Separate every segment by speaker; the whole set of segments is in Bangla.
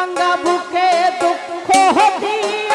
Speaker 1: ভাঙ্গা বুকে দুঃখ দিয়া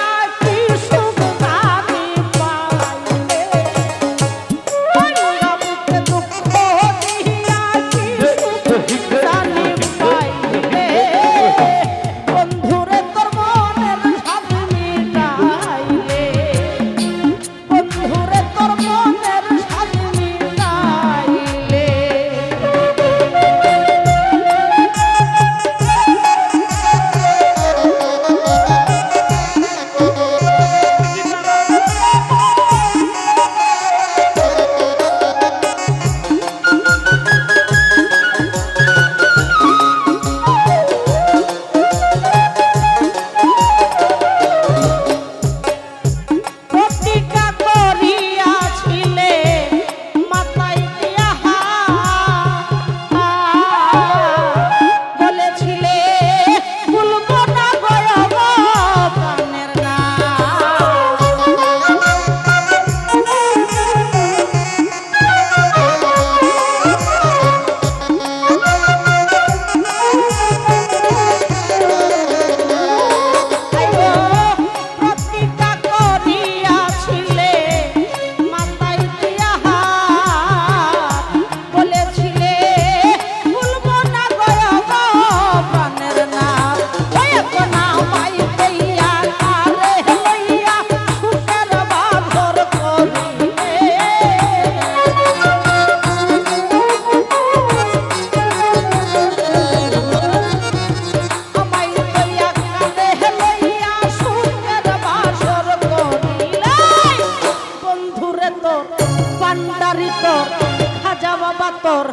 Speaker 1: কাতর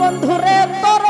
Speaker 1: বন্ধুরে তোর